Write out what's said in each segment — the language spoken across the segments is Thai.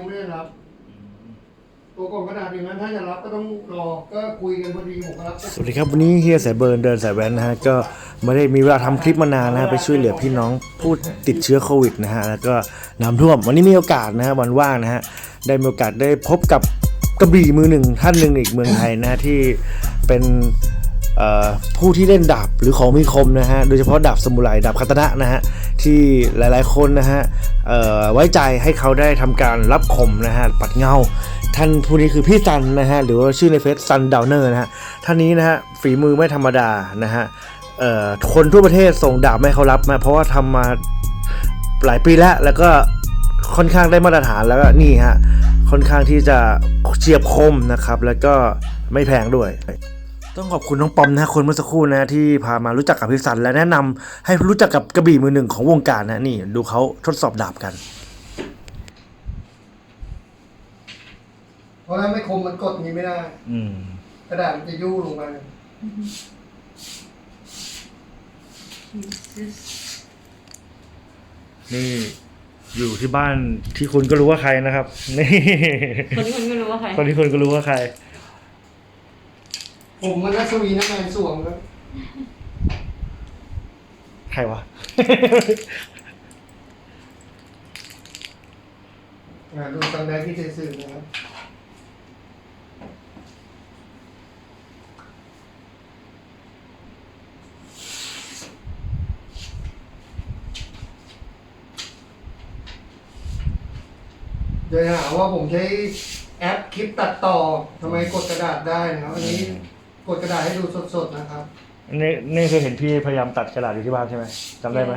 ยังไม่ได้รับ ตัวกล่องกระดาษอย่างนั้นถ้าจะรับก็ต้องรอ ก็คุยกันพอดีผมก็รับ สวัสดีครับวันนี้เฮียสายเบิร์นเดินสายแว้นนะฮะก็ไม่ได้มีเวลาทำคลิปมานานนะฮะไปช่วยเหลือพี่น้องผู้ติดเชื้อโควิดนะฮะแล้วก็น้ำท่วมวันนี้มีโอกาสนะฮะวันว่างนะฮะได้มีโอกาสได้พบกับกระบี่มือหนึ่งท่านหนึ่งอีกเมืองไทยนะฮะที่เป็นเอ่อ ผู้ที่เล่นดาบหรือของมีคมนะฮะโดยเฉพาะดาบสมุไรดาบคาตนะนะฮะที่หลายๆคนนะฮะไว้ใจให้เขาได้ทำการรับคมนะฮะปัดเงา ท่านผู้นี้คือพี่ซันนะฮะหรือว่าชื่อในเฟซซันดาวเนอร์นะฮะท่านนี้นะฮะฝีมือไม่ธรรมดานะฮะคนทั่วประเทศส่งดาบไม่เขารับมาเพราะว่าทำมาหลายปีแล้วแล้วก็ค่อนข้างได้มาตรฐานแล้วก็นี่ฮะค่อนข้างที่จะเฉียบคมนะครับ แล้วก็ไม่แพงด้วย ต้องขอบคุณน้องปอมนะฮะคนเมื่อสักครู่นะที่พามารู้จักกับพี่ซันและแนะนำให้รู้จักกับกระบี่มือหนึ่งของวงการนะนี่ดูเขาทดสอบดาบกันเพราะถ้าไม่คมมันกดนี้ไม่ได้ อืมกระดาษมันจะยู่ลงไป นี่ อยู่ที่บ้านที่คุณก็รู้ว่าใครนะครับ นี่คนที่คนไม่รู้ว่าใครคนที่คุณก็รู้ว่าใคร ผมมันนักสวีนักแมนสวงครับใครวะ อ่าดูตอนแรกที่เจสื่อนะครับเดี๋ยวหาว่าผมใช้แอปคลิปตัดต่อทำไมกดกระดาษได้นะครับอันนี้ก ดกระดาษให้ดูสดๆนะครับ นี่นี่เคยเห็นพี่พยายามตัดกระดาษอยู่ที่บ้านใช่ไหมจำได้ไหม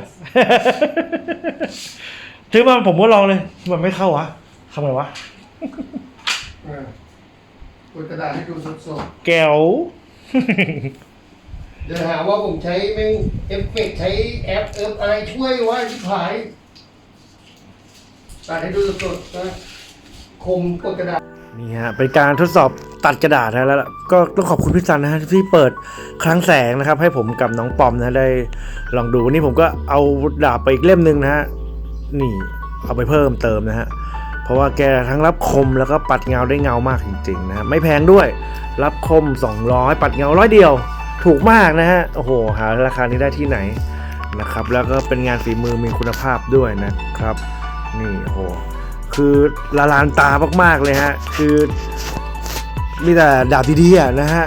ซื้อมาผมก็ลองเลย มันไม่เข้าวะทำไงวะอ่ากดกระดาษให้ดูสดแก้ว ๆ เดี๋ยวหาว่าผมใช้แม่งเอฟเฟกต์ใช้แอปเอิบอะไรช่วยว่าที่ผายตัดให้ดูสดๆนะคมกดกระดาษ นี่ฮะเป็นการทดสอบ ตัดกระดาษนะแล้วก็ต้องขอบคุณพี่จันนะฮะที่เปิดครั้งแสงนะครับ ให้ผมกับน้องปอมนะได้ลองดูวันนี้ผมก็เอาดาบไปอีกเล่มหนึ่งนะฮะนี่เอาไปเพิ่มเติมนะฮะเพราะว่าแกทั้งรับคมแล้วก็ปัดเงาได้เงามากจริงๆนะไม่แพงด้วย รับคม 200 ปัดเงาร้อยเดียว ถูกมากนะฮะโอ้โหหาราคานี้ได้ที่ไหนนะครับ แล้วก็เป็นงานฝีมือมีคุณภาพด้วยนะครับ นี่โอ้โหคือละลานตามากๆเลยฮะ คือ มีแต่ดาบดีๆอะนะฮะ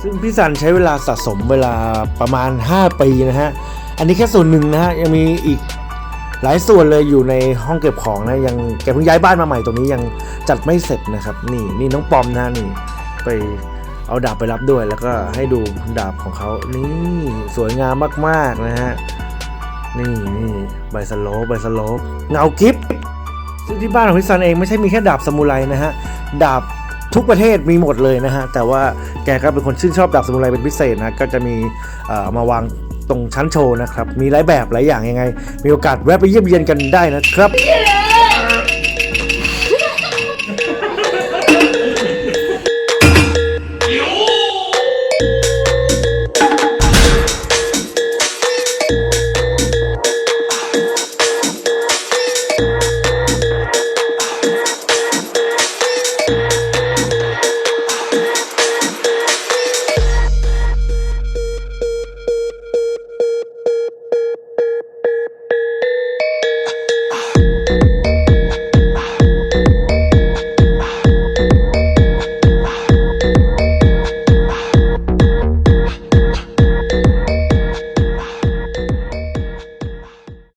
ซึ่งพี่สันใช้เวลาสะสมเวลาประมาณ 5 ปีนะฮะ อันนี้แค่ส่วนหนึ่งนะฮะ ยังมีอีกหลายส่วนเลยอยู่ในห้องเก็บของนะ ยังแกเพิ่งย้ายบ้านมาใหม่ตรงนี้ยังจัดไม่เสร็จนะครับ นี่นี่น้องปอมนะนี่ ไปเอาดาบไปรับด้วย แล้วก็ให้ดูดาบของเขา นี่สวยงามมากๆนะฮะ นี่นี่ใบสโลปใบสโลปเงากิฟซึ่งที่บ้านของพี่ซันเองไม่ใช่มีแค่ดาบสมุไรนะฮะ ดาบ ทุกประเทศมีหมดเลยนะฮะ แต่ว่าแกก็เป็นคนชื่นชอบดาบสมุไรเป็นพิเศษนะ ก็จะมีเอามาวางตรงชั้นโชว์นะครับ มีหลายแบบหลายอย่างยังไง มีโอกาสแวะไปเยี่ยมเยียนกันได้นะครับ